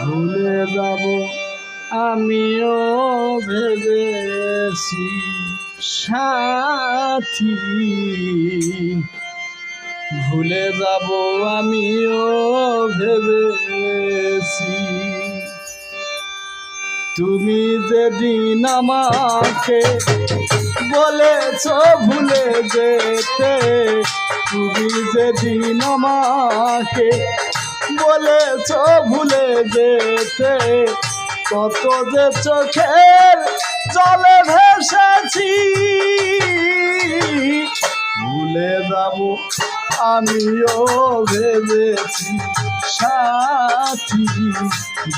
ভুলে যাব, আমিও ভেবেছি সাথী। ভুলে যাব, আমিও ভেবেছি। তুমি যেদিন আমাকে বলেছ ভুলে যেতে তুমি যেদিন আমাকে বলেছ ভুলে যেতে, কত যে চোখের জলে ভেসেছি, ভুলে যাব, আমিও ভেবেছি সাথী,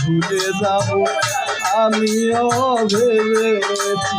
ভুলে যাব, আমিও ভেবেছি।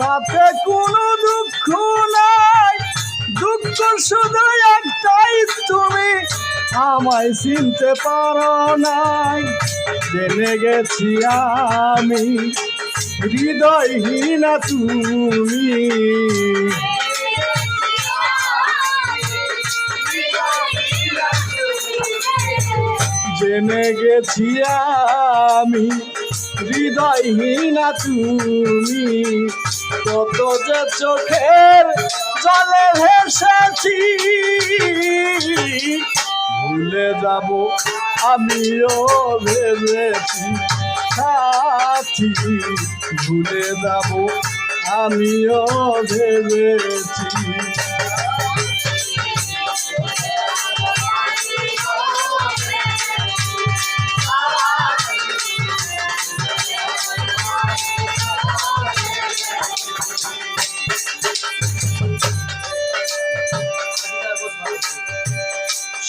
তাতে কোনো দুঃখ নাই। দুঃখ শুধু একটাই তুমি আমায় চিনতে পারো নাই। জেনে গেছি আমি, হৃদয়হীনা তুমি। জেনে গেছি আমি, হৃদয়হীনা তুমি। কত যে চোখের জলে ভেসেছি ভুলে যাব আমিও ভেবেছি সাথী ভুলে যাব আমিও ভেবেছি।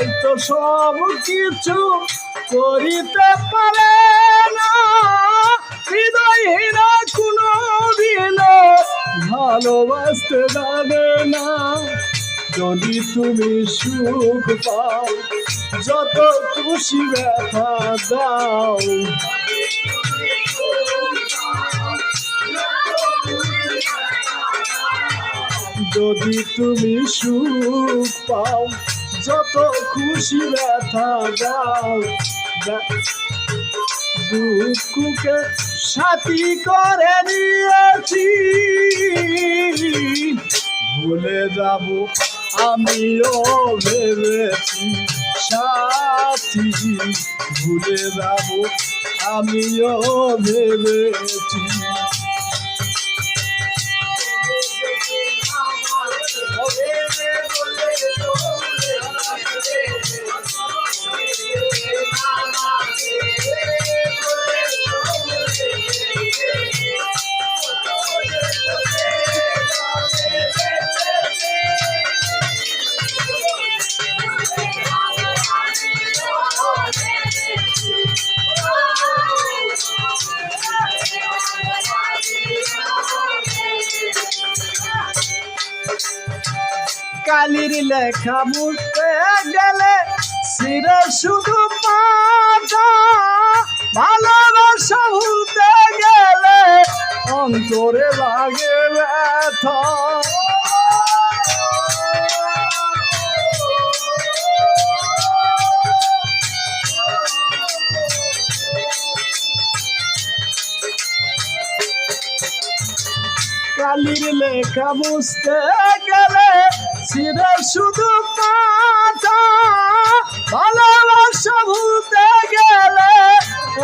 সবাই তো সব কিছু করিতে পারে না। হৃদয়হীনা কোনো দিন ভালোবাসতে জানে না। যদি তুমি সুখ পাও, যত খুশি ব্যথা দাও। যদি তুমি সুখ পাও যত খুশি ব্যথা দাও দুঃখকে সাথী করে নিয়েছি। ভুলে যাব আমিও ভেবেছি সাথী। ভুলে যাব আমিও ভেবেছি। কালির লেখা মুখতে গেলে সিরে শুধু পাতা ভালোবাসা ভুলতে গেলে অন্তরে লাগে ব্যথা। কালির লেখা বুঝতে গেলে সিরে শুধু পাতা ভালোবাসা ভুলতে গেলে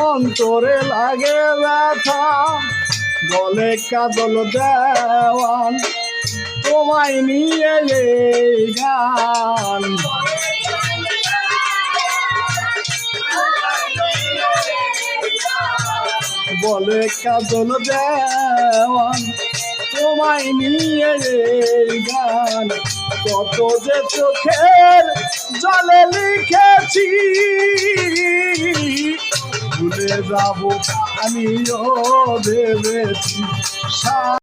অন্তরে লাগে ব্যথা। বলে কাজল দেওয়ান, তোমায় নিয়ে গান। বলে কাজল দেওয়ান তোমায় নিয়ে গান। কত যে চোখের জলে লিখেছি। ভুলে যাব আমিও ভেবেছি।